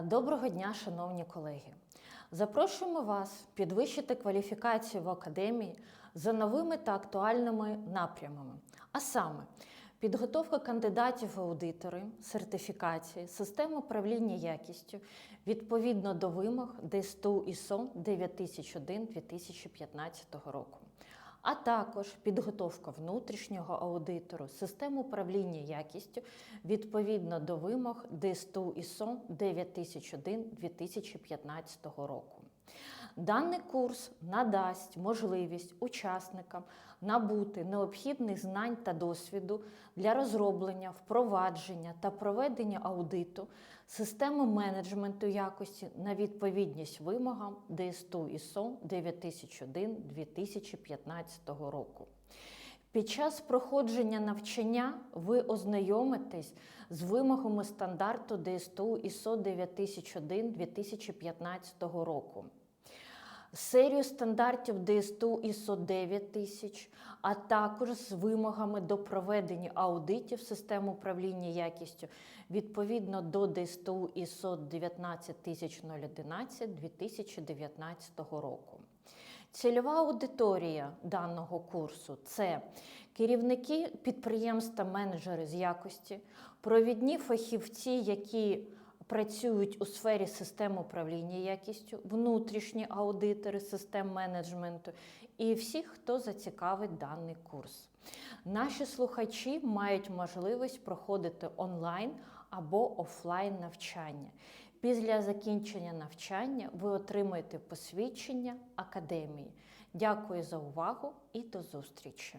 Доброго дня, шановні колеги! Запрошуємо вас підвищити кваліфікацію в академії за новими та актуальними напрямами, а саме підготовка кандидатів в аудитори, сертифікації, систем управління якістю відповідно до вимог ДСТУ ІСО 9001-2015 року. А також підготовка внутрішнього аудитору систем управління якістю відповідно до вимог ДСТУ ІСО 9001-2015 року. Даний курс надасть можливість учасникам набути необхідних знань та досвіду для розроблення, впровадження та проведення аудиту системи менеджменту якості на відповідність вимогам ДСТУ ІСО 9001-2015 року. Під час проходження навчання ви ознайомитесь з вимогами стандарту ДСТУ ІСО 9001-2015 року. Серію стандартів ДСТУ ІСО 9000, а також з вимогами до проведення аудитів систем управління якістю відповідно до ДСТУ ІСО 19011 2019 року. Цільова аудиторія даного курсу це керівники підприємств та менеджери з якості, провідні фахівці, які працюють у сфері систем управління якістю, внутрішні аудитори систем менеджменту і всі, хто зацікавить даний курс. Наші слухачі мають можливість проходити онлайн або офлайн навчання. Після закінчення навчання ви отримаєте посвідчення академії. Дякую за увагу і до зустрічі!